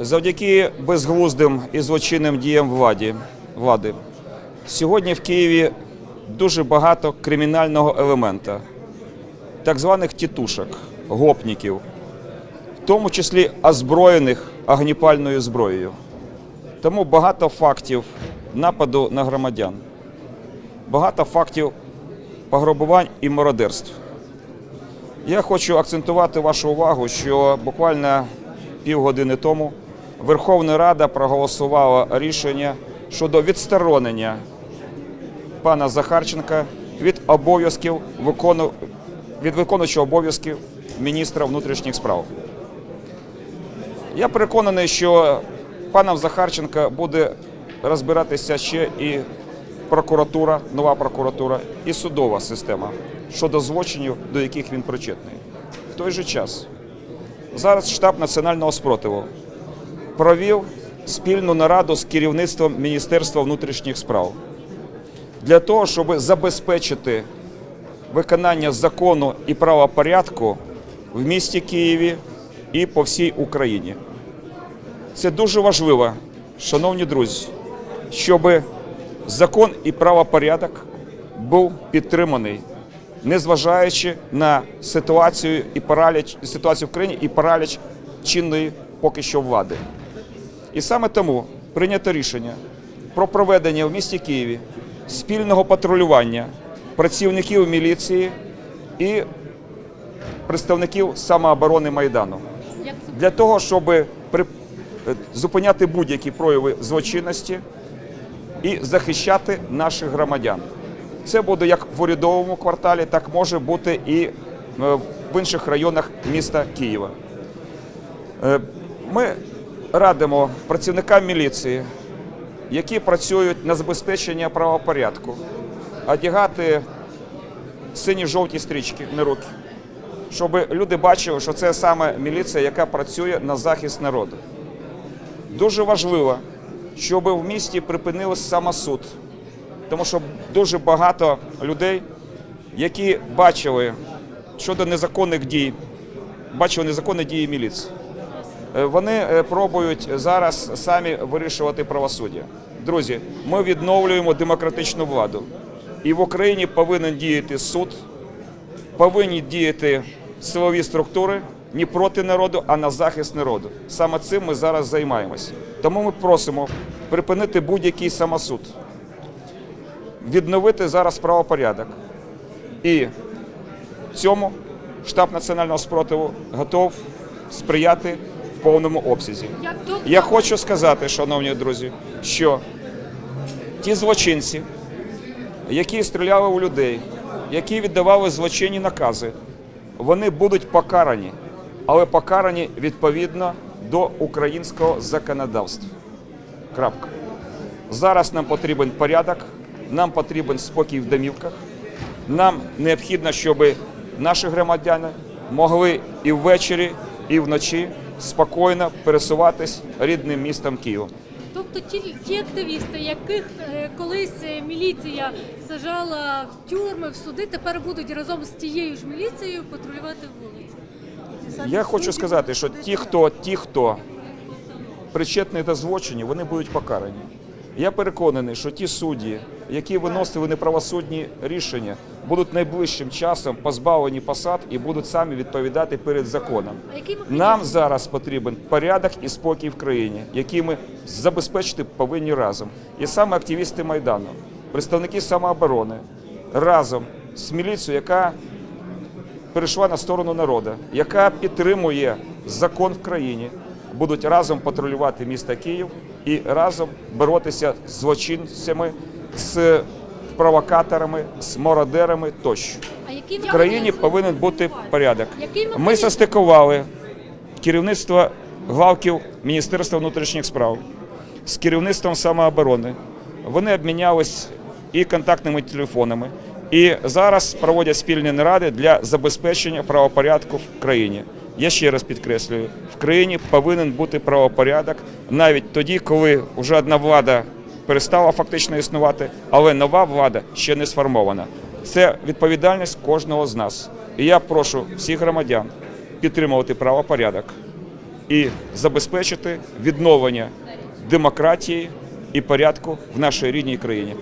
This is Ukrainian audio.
Завдяки безглуздим і злочинним діям владі, влади сьогодні в Києві дуже багато кримінального елемента, так званих тітушок, гопників, в тому числі озброєних огніпальною зброєю. Тому багато фактів нападу на громадян, багато фактів пограбувань і мародерств. Я хочу акцентувати вашу увагу, що буквально півгодини тому Верховна Рада проголосувала рішення щодо відсторонення пана Захарченка від обов'язків викону... від виконуючого обов'язків міністра внутрішніх справ. Я переконаний, що паном Захарченка буде розбиратися ще і прокуратура, нова прокуратура і судова система щодо злочинів, до яких він причетний. В той же час зараз штаб національного спротиву провів спільну нараду з керівництвом Міністерства внутрішніх справ для того, щоб забезпечити виконання закону і правопорядку в місті Києві і по всій Україні. Це дуже важливо, шановні друзі, щоб закон і правопорядок був підтриманий, незважаючи на ситуацію і параліч ситуацію в країні і параліч чинної поки що влади. І саме тому прийнято рішення про проведення в місті Києві спільного патрулювання працівників міліції і представників самооборони Майдану для того, щоб е, зупиняти будь-які прояви злочинності і захищати наших громадян. Це буде як в урядовому кварталі, так може бути і е, в інших районах міста Києва. Е, Ми радимо працівникам міліції, які працюють на забезпечення правопорядку, одягати сині-жовті стрічки на руки, щоб люди бачили, що це саме міліція, яка працює на захист народу. Дуже важливо, щоб в місті припинився самосуд, тому що дуже багато людей, які бачили щодо незаконних дій, бачили незаконні дії міліції. Е, Вони е, пробують зараз самі вирішувати правосуддя. Друзі, ми відновлюємо демократичну владу. І в Україні повинен діяти суд, повинні діяти силові структури не проти народу, а на захист народу. Саме цим ми зараз займаємося. Тому ми просимо припинити будь-який самосуд, відновити зараз правопорядок. І цьому штаб національного спротиву готов сприяти повному обсязі. Я хочу сказати, шановні друзі, що ті злочинці, які стріляли у людей, які віддавали злочинні накази, вони будуть покарані, але покарані відповідно до українського законодавства. Крапка. Зараз нам потрібен порядок, нам потрібен спокій в домівках. Нам необхідно, щоб наші громадяни могли і ввечері, і вночі спокійно пересуватись рідним містом Києвом. тобто ті, ті активісти, яких е, колись е, міліція сажала в тюрми, в суди, тепер будуть разом з тією ж міліцією патрулювати вулиці. Я хочу сказати, що ті, хто, ті, хто причетний до злочинів, вони будуть покарані. Я переконаний, що ті судді, які виносили неправосудні рішення, будуть найближчим часом позбавлені посад і будуть самі відповідати перед законом. Нам зараз потрібен порядок і спокій в країні, який ми забезпечити повинні разом. І саме активісти Майдану, представники самооборони разом з міліцією, яка перейшла на сторону народу, яка підтримує закон в країні, будуть разом патрулювати місто Київ і разом боротися з злочинцями, з провокаторами, з мародерами тощо. В країні повинен бути порядок. Ми застикували керівництво главків Міністерства внутрішніх справ з керівництвом самооборони. Вони обмінялись і контактними телефонами, і зараз проводять спільні наради для забезпечення правопорядку в країні. Я ще раз підкреслюю, в країні повинен бути правопорядок навіть тоді, коли вже одна влада перестала фактично існувати, але нова влада ще не сформована. Це відповідальність кожного з нас. І я прошу всіх громадян підтримувати правопорядок, і забезпечити відновлення демократії і порядку в нашій рідній країні.